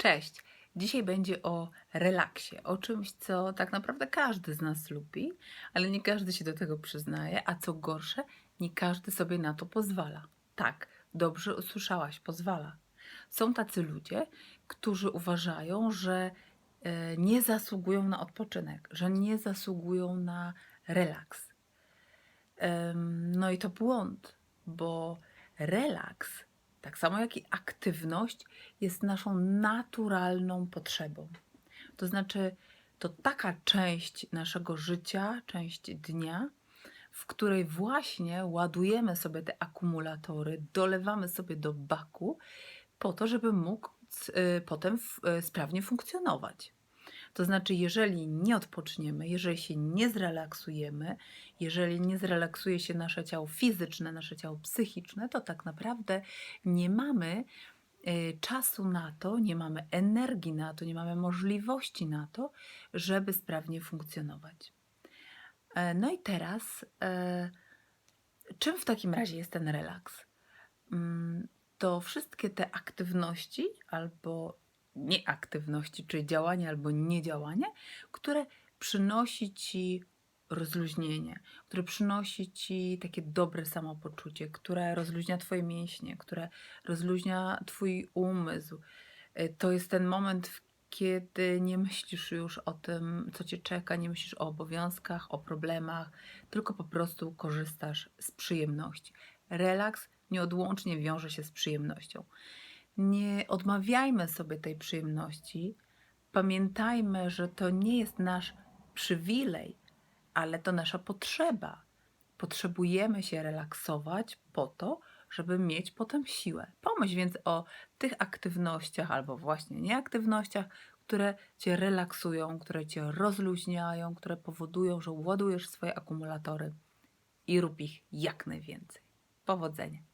Cześć! Dzisiaj będzie o relaksie, o czymś, co tak naprawdę każdy z nas lubi, ale nie każdy się do tego przyznaje, a co gorsze, nie każdy sobie na to pozwala. Tak, dobrze usłyszałaś, pozwala. Są tacy ludzie, którzy uważają, że e, nie zasługują na odpoczynek, że nie zasługują na relaks. No i to błąd, bo relaks, tak samo jak i aktywność, jest naszą naturalną potrzebą. To znaczy, to taka część naszego życia, część dnia, w której właśnie ładujemy sobie te akumulatory, dolewamy sobie do baku, po to, żeby mógł y, potem y, sprawnie funkcjonować. To znaczy, jeżeli nie odpoczniemy, jeżeli się nie zrelaksujemy, jeżeli nie zrelaksuje się nasze ciało fizyczne, nasze ciało psychiczne, to tak naprawdę nie mamy y, czasu na to, nie mamy energii na to, nie mamy możliwości na to, żeby sprawnie funkcjonować. E, No i teraz, e, czym w takim razie jest ten relaks? Mm, To wszystkie te aktywności albo nieaktywności, czyli działanie albo niedziałanie, które przynosi ci rozluźnienie, które przynosi ci takie dobre samopoczucie, które rozluźnia twoje mięśnie, które rozluźnia twój umysł. Y, To jest ten moment, kiedy nie myślisz już o tym, co cię czeka, nie myślisz o obowiązkach, o problemach, tylko po prostu korzystasz z przyjemności. Relaks nieodłącznie wiąże się z przyjemnością. Nie odmawiajmy sobie tej przyjemności. Pamiętajmy, że to nie jest nasz przywilej, ale to nasza potrzeba. Potrzebujemy się relaksować po to, żeby mieć potem siłę. Pomyśl więc o tych aktywnościach albo właśnie nieaktywnościach, które cię relaksują, które cię rozluźniają, które powodują, że ładujesz swoje akumulatory i rób ich jak najwięcej. Powodzenia.